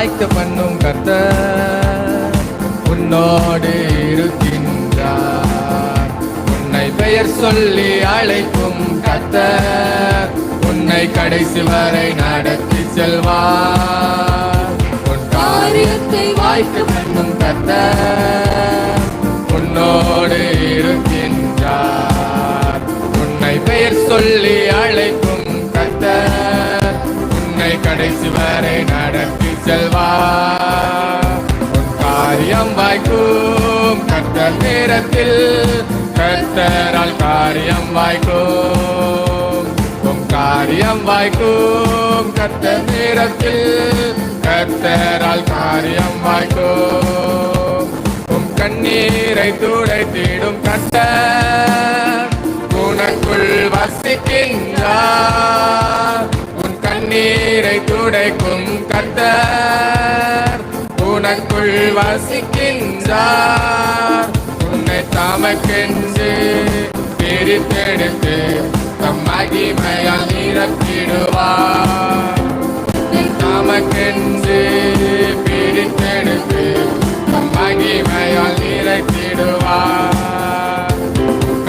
வாய்க்க பண்ணும் கத்த உன்னோடு இருக்கின்றார். உன்னை பெயர் சொல்லி அழைக்கும் கத்த உன்னை கடைசி வரை நடத்தி செல்வார். உன் காரியத்தை வாய்க்க பண்ணும் கத்த உன்னோடு இருக்கின்றார். உன்னை பெயர் சொல்லி அழைக்கும் கத்த உன்னை கடைசி வரை நடத்தி செல்வார் உன் காரியம் வாய்க்கும் கர்த்தர் நேரத்தில் கர்த்தரால் காரியம் வாய்க்கும். உன் காரியம் வாய்க்கும் கர்த்தர் நேரத்தில் கர்த்தரால் காரியம் வாய்க்கும். உம் கண்ணீரை துடைத்திடும் கர்த்தர் உனக்குள் வசிக்கின்றார். உன் கண்ணீரை துடைக்கும் கர்த்தர் உனக்குள் வசிக்கின்றார். உன்னை தாமக்கென்று பிரித்தெடுத்து தம் மகிமையால் நிரப்பிடுவார். தாமக்கென்று பிரித்தெடுத்து தம் மகிமையால் நிறைத்திடுவார்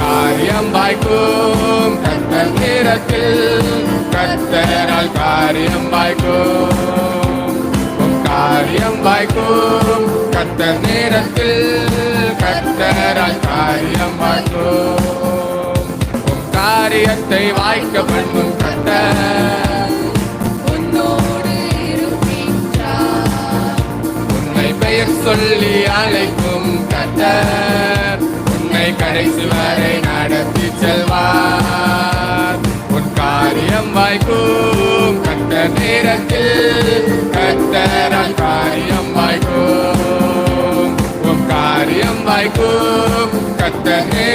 காரியம் வாய்க்கும் கத்தர் நேரத்தில் கத்தரால் காரியம் வாய்க்கும். காரியம் வாய்க்கும். கத்த நேரத்தில் கத்தரால் காரியம் வாய்க்கும். உம் காரியத்தை வாய்க்க பண்ணும் கத்த உன்னை பெயர் சொல்லி அழைக்கும் கத்த உன்னை கடைசி வரை நடத்தி செல்வார். உன் காரியம் வாய்க்கும். கத்த நேரத்தில்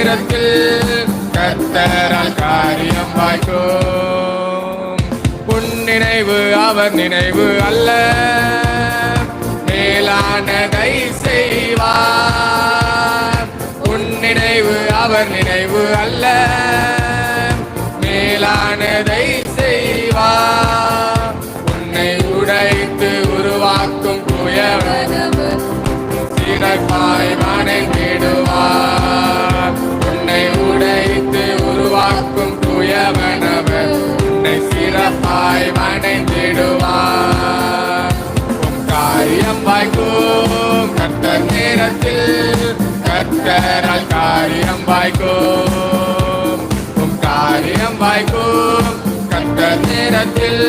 நேரத்தில் கத்தரால் காரியம் வாய்க்கும். உன் நினைவு அவர் நினைவு அல்ல. மேலானதை செய்வார். உன் நினைவு அவர் நினைவு நேரத்தில் கர்த்தரால் காரியம் வாய்க்கும். உம் காரியம் வாய்க்கும். கர்த்தர் நேரத்தில்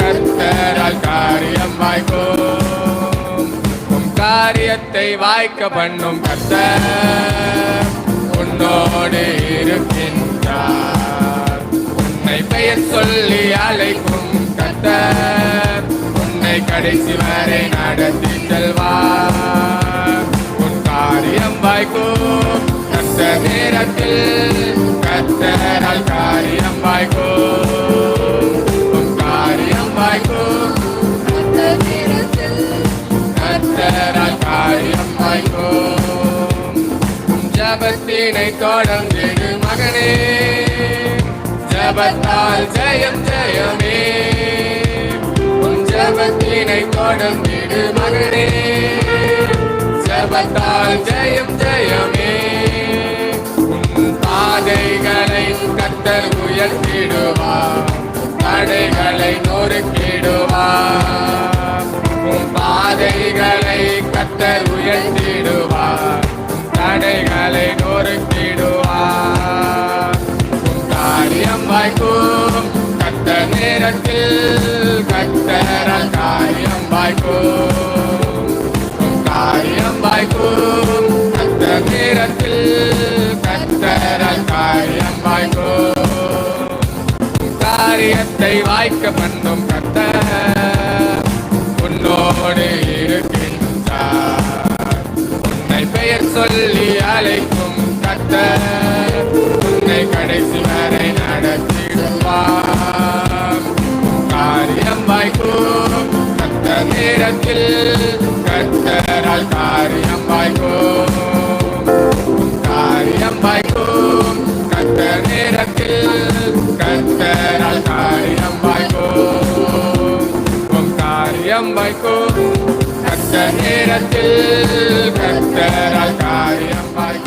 கர்த்தரால் காரியம் வாய்க்கும். உம் காரியத்தை வாய்க்க பண்ணும் கர்த்தர் உன்னோடு இருக்கின்றார். உன்னை பெயர் சொல்லி அழைக்கும் கர்த்தர் உன்னை கடைசி வரை நடத்தி செல்வார். நேரத்தில் கர்த்தரால் காரியம் வாய்க்கும் உன் காரியம் நேரத்தில். கர்த்தரால் காரியம் வாய்க்கும் உம் ஜபத்தினை தொடர்ந்திடு மகனே. ஜபத்தால் ஜெயம் ஜெயமே. ஜபத்தினை தொடர்ந்திடு மகனே. ஜபத்தால் ஜெயமே கத்தர் உயர்த்திடுவார் தடைகளை நொறுக்கிடுவா. உன் பாதைகளை கத்தர் உயர்த்திடுவார் தடைகளை நொறுக்கிடுவா. உன் காரியம் வாய்க்கும் கத்த நேரத்தில் கத்தரால் காரியம் வாய்க்கும். காரியம் வாய்க்கும் கத்த நேரத்தில் காரியத்தை வாய்க்க பண்ணும் கத்த உன்னோடு இருக்கின்றார். உன்னை பெயர் சொல்லி அழைக்கும் கத்த உன்னை கடைசி வரை நடத்திடுவார். காரியம் வாய்க்கும் கத்த நேரத்தில் கத்தரால் காரியம் வாய்க்கும். காரியம் வாய்க்கும் கத்த நேரத்தில் கத்தரால் வாய்க்கும் கத்த நேரத்தில் கத்தரால் காரியம் வாய்க்கும்